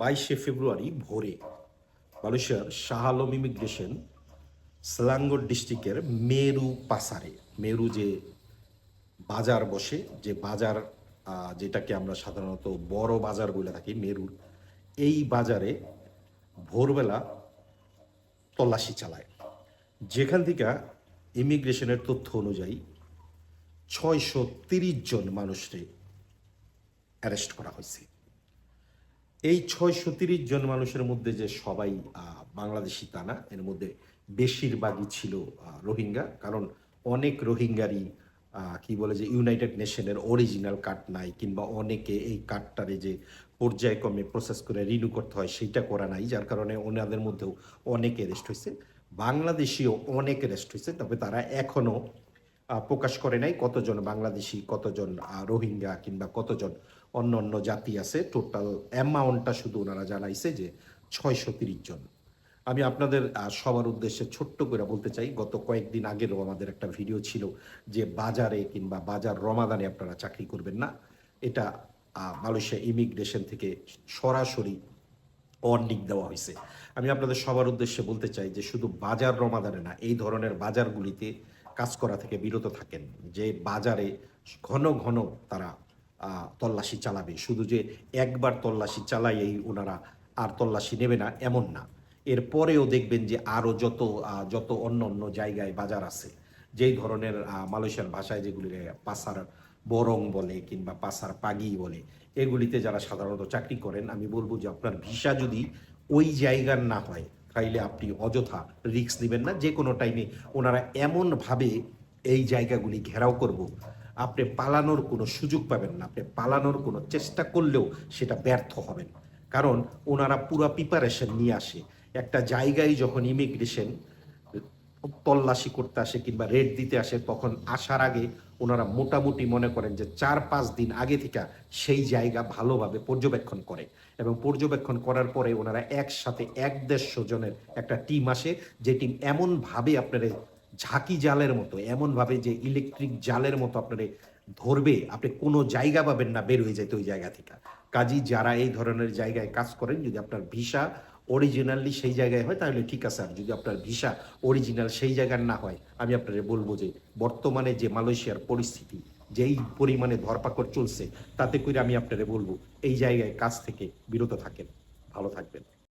বাইশে ফেব্রুয়ারি ভোরে মালয়েশিয়ার শাহ আলম ইমিগ্রেশন সেলাঙ্গর ডিস্ট্রিক্টের মেরু পাসারে। মেরু যে বাজার বসে, যে বাজার যেটাকে আমরা সাধারণত বড় বাজার বলে থাকি, মেরুর, এই বাজারে ভোরবেলা তল্লাশি চালায়। যেখান থেকে ইমিগ্রেশনের তথ্য অনুযায়ী ছয়শো তিরিশ জন মানুষকে অ্যারেস্ট করা হয়েছে। এই ছয়শো তিরিশ জন মানুষের মধ্যে যে সবাই বাংলাদেশি তা না, এর মধ্যে বেশিরভাগই ছিল রোহিঙ্গা। কারণ অনেক রোহিঙ্গারই কি বলে যে ইউনাইটেড নেশনের অরিজিনাল কার্ড নাই, কিংবা অনেকে এই কার্ডটারে যে পর্যায়ক্রমে প্রসেস করে রিনিউ করতে হয়, সেইটা করা নাই, যার কারণে ওনাদের মধ্যেও অনেক অ্যারেস্ট হয়েছে বাংলাদেশিও অনেক অ্যারেস্ট হয়েছে তবে তারা এখনও প্রকাশ করে নাই কতজন বাংলাদেশি, কতজন রোহিঙ্গা কিংবা কতজন অন্য অন্য জাতি আছে। টোটাল অ্যামাউন্টটা শুধু ওনারা জানাইছে যে ছয়শো তিরিশ জন। আমি আপনাদের সবার উদ্দেশ্যে ছোট্ট করে বলতে চাই, গত কয়েকদিন আগেরও আমাদের একটা ভিডিও ছিল যে বাজারে কিংবা বাজার রমাদানে আপনারা চাকরি করবেন না। এটা মালয়েশিয়া ইমিগ্রেশন থেকে সরাসরি ওয়ার্নিং দেওয়া হয়েছে। আমি আপনাদের সবার উদ্দেশ্যে বলতে চাই যে শুধু বাজার রমাদানে না, এই ধরনের বাজারগুলিতে কাজ করা থেকে বিরত থাকেন, যে বাজারে ঘন ঘন তারা তল্লাশি চালাবে। শুধু যে একবার তল্লাশি চালাইয়েই ওনারা আর তল্লাশি নেবে না, এমন না। এরপরেও দেখবেন যে আরও যত যত অন্য অন্য জায়গায় বাজার আছে, যেই ধরনের মালয়েশিয়ার ভাষায় যেগুলি পাসার বরং বলে কিংবা পাসার পাগি বলে, এগুলিতে যারা সাধারণত চাকরি করেন, আমি বলব যে আপনার ভিসা যদি ওই জায়গার না হয় তাইলে আপনি অযথা রিস্ক নেবেন না, যে কোনো টাইমে ওনারা এমনভাবে এই জায়গাগুলি ঘেরাও করব। আপনি পালানোর কোনো সুযোগ পাবেন না, আপনি পালানোর কোনো চেষ্টা করলেও সেটা ব্যর্থ হবেন। কারণ ওনারা পুরো প্রিপারেশন নিয়ে আসে। একটা জায়গায় যখন ইমিগ্রেশন তল্লাশি করতে আসে কিংবা রেড দিতে আসে, তখন আসার আগে ওনারা মোটামুটি মনে করেন যে চার পাঁচ দিন আগে থেকে সেই জায়গা ভালোভাবে পর্যবেক্ষণ করে এবং পর্যবেক্ষণ করার পরে ওনারা একসাথে এক দেড়শো জনের একটা টিম আসে, যে টিম এমনভাবে আপনার ঝাঁকি জালের মতো, এমনভাবে যে ইলেকট্রিক জালের মতো আপনারে ধরবে, আপনি কোনো জায়গা পাবেন না বের হয়ে যেতে ওই জায়গা থেকে। কাজী যারা এই ধরনের জায়গায় কাজ করেন, যদি আপনার ভিসা অরিজিনালি সেই জায়গায় হয়, তাহলে ঠিক আছে, আর যদি আপনার ভিসা অরিজিনাল সেই জায়গার না হয়, আমি আপনাদের বলব যে বর্তমানে যে মালয়েশিয়ার পরিস্থিতি, যেই পরিমাণে ধরপাকড় চলছে, তাতে করে আমি আপনারে বলব, এই জায়গায় কাজ থেকে বিরত থাকেন, ভালো থাকবেন।